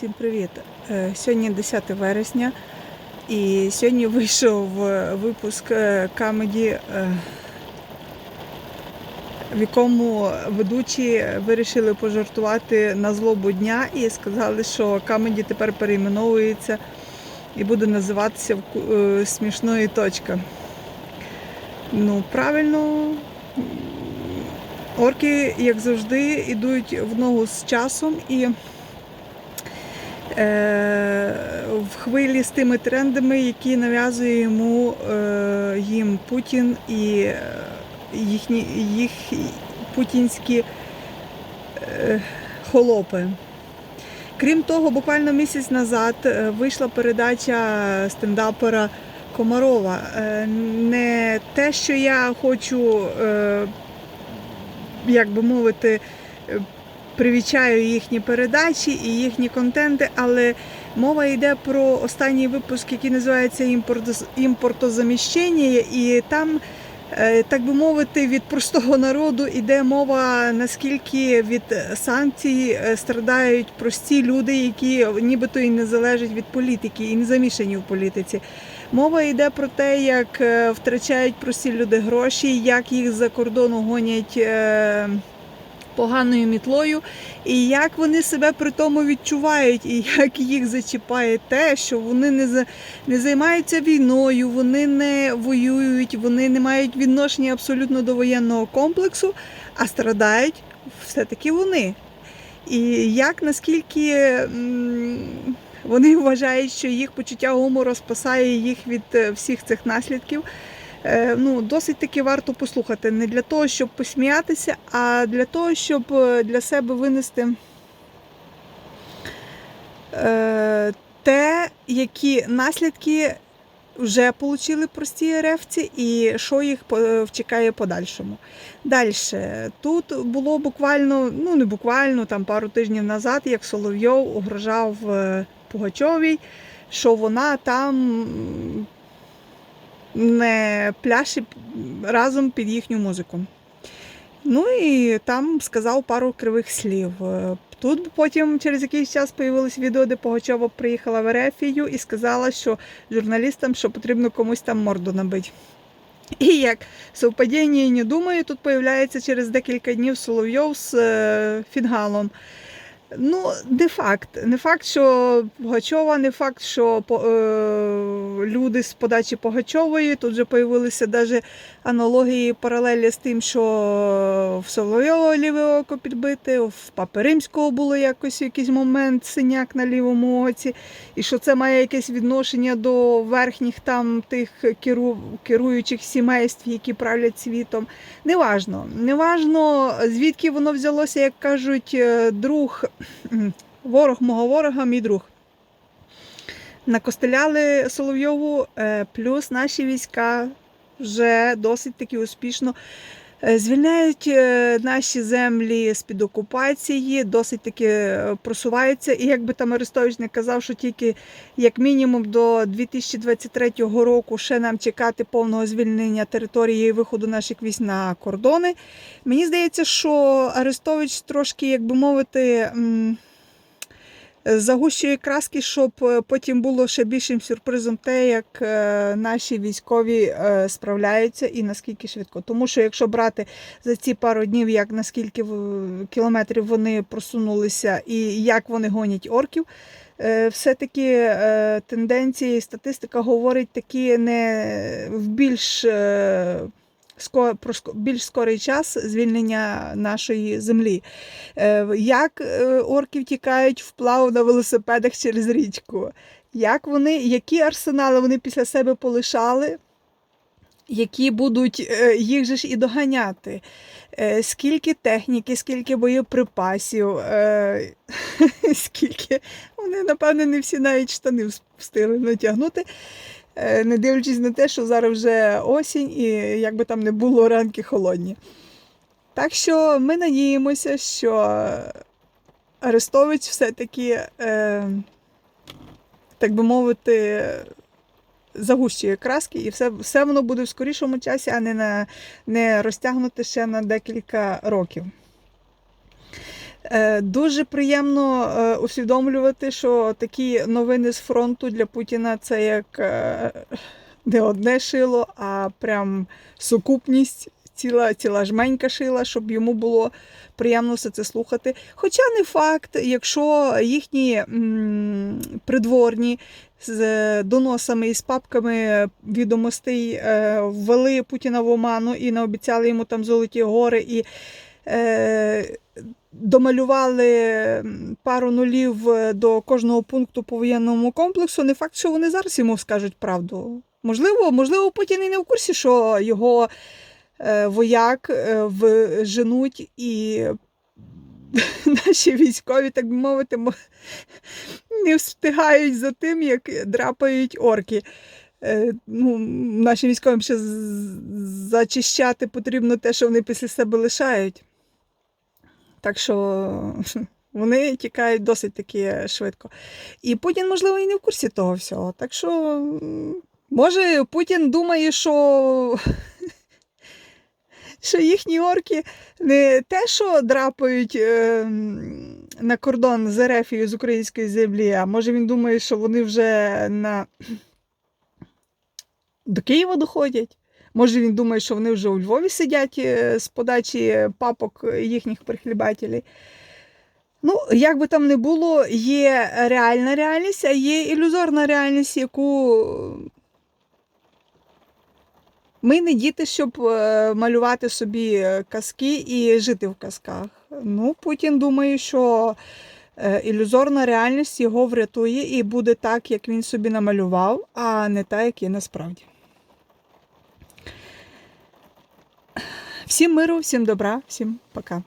Всім привіт! Е, Сьогодні 10 вересня, і сьогодні вийшов випуск е, камеді, е, в якому ведучі вирішили пожартувати на злобу дня і сказали, що камеді тепер перейменовується і буде називатися «Вку- е, смішної точка. Ну, правильно, орки, як завжди, йдуть в ногу з часом і в хвилі з тими трендами, які нав'язує йому е, їм Путін і е, їхні їх путінські е, холопи. Крім того, буквально місяць назад е, вийшла передача стендапера Комарова. Е, Не те, що я хочу, е, як би мовити, е, привічаю їхні передачі і їхні контенти, але мова йде про останній випуск, який називається «Імпорто- імпортозаміщення, і там, е, так би мовити, від простого народу йде мова, наскільки від санкцій е, страдають прості люди, які нібито і не залежать від політики, і не замішані в політиці. Мова йде про те, як е, втрачають прості люди гроші, як їх за кордону гонять. Поганою мітлою, і як вони себе при тому відчувають, і як їх зачіпає те, що вони не не займаються війною, вони не воюють, вони не мають відношення абсолютно до воєнного комплексу, а страдають все-таки вони. І як наскільки вони вважають, що їх почуття гумору спасає їх від е, всіх цих наслідків. Е, ну, досить таки варто послухати. Не для того, щоб посміятися, а для того, щоб е, для себе винести е, те, які наслідки вже отримали прості РФці і що їх чекає подальшому. Далі. Тут було буквально, ну не буквально, там пару тижнів назад, як Соловйов угрожав Пугачовій, що вона там не пляше разом під їхню музику. Ну і там сказав пару кривих слів. Е, Тут потім через якийсь час появилось відео, де Погачова приїхала в Ерефію і сказала, що журналістам, що потрібно комусь там морду набити. І як совпадіння не думаю, тут появляється через декілька днів Соловйов з е, фінгалом. Ну, не факт. Не факт, що Пугачова, не факт, що е, люди з подачі Пугачової. Тут вже появилися навіть аналогії, паралелі з тим, що в Соловйова ліве око підбите, в Папи Римського було якось якийсь момент синяк на лівому оці, і що це має якесь відношення до верхніх там тих керу, керуючих сімейств, які правлять світом. Неважно. Неважно, звідки воно взялося, як кажуть, е, друг, ворог мого ворога, мій друг. Накостеляли Соловйову, е, плюс наші війська вже досить таки успішно звільняють е, наші землі з-під окупації, досить таки е, просуваються. І як би там Арестович не казав, що тільки як мінімум до 2023 року ще нам чекати повного звільнення території і виходу наших військ на кордони. Мені здається, що Арестович трошки, як би мовити, загущує краски, щоб е, потім було ще більшим сюрпризом те, як е, наші військові е, справляються і наскільки швидко. Тому що якщо брати за ці пару днів, як наскільки кілометрів вони просунулися і як вони гонять орків. Все-таки тенденції статистика говорить такі не в більш про більш скорий час звільнення нашої землі. Е, Як е, орки втікають вплав на велосипедах через річку? Як вони, які арсенали вони після себе полишали? Які будуть е, їх же ж і доганяти? Скільки техніки, скільки боєприпасів, скільки вони, напевно, не всі навіть штани встигли натягнути, не дивлячись на те, що зараз вже осінь і як би там не було ранки холодні. Так що ми надіємося, що Арестович все-таки, е, так би мовити, загущує краски, і все, все воно буде в скорішому часі, а не, на, не розтягнути ще на декілька років. Е, Дуже приємно е, усвідомлювати, що такі новини з фронту для Путіна це як е, не одне шило, а прям сукупність, ціла, ціла жменька шила, щоб йому було приємно все це слухати. Хоча не факт, якщо їхні м, придворні з доносами і з папками відомостей е, ввели Путіна в оману і наобіцяли йому там золоті гори і домалювали пару нулів е, до кожного пункту по воєнному комплексу. Не факт, що вони зараз йому скажуть правду. Можливо, можливо, Путін і не в курсі, що його е, вояк е, вженуть і наші військові, так би мовити, не встигають за тим, як драпають орки. Е, Ну, нашим військовим ще зачищати потрібно те, що вони після себе лишають. Так що вони тікають досить таки швидко. І Путін, можливо, і не в курсі того всього. Так що, може, Путін думає, що, що їхні орки не те, що драпають е, на кордон з Ерефією з української землі, а може він думає, що вони вже на... до Києва доходять. Може він думає, що вони вже у Львові сидять е, з подачі папок їхніх прихлібателів. Ну, як би там не було, є реальна реальність, а є ілюзорна реальність, яку ми не діти, щоб е, малювати собі е, казки і жити в казках. Ну, Путін думає, що е, ілюзорна реальність його врятує і буде так, як він собі намалював, а не так, як є насправді. Всім миру, всім добра, всім пока.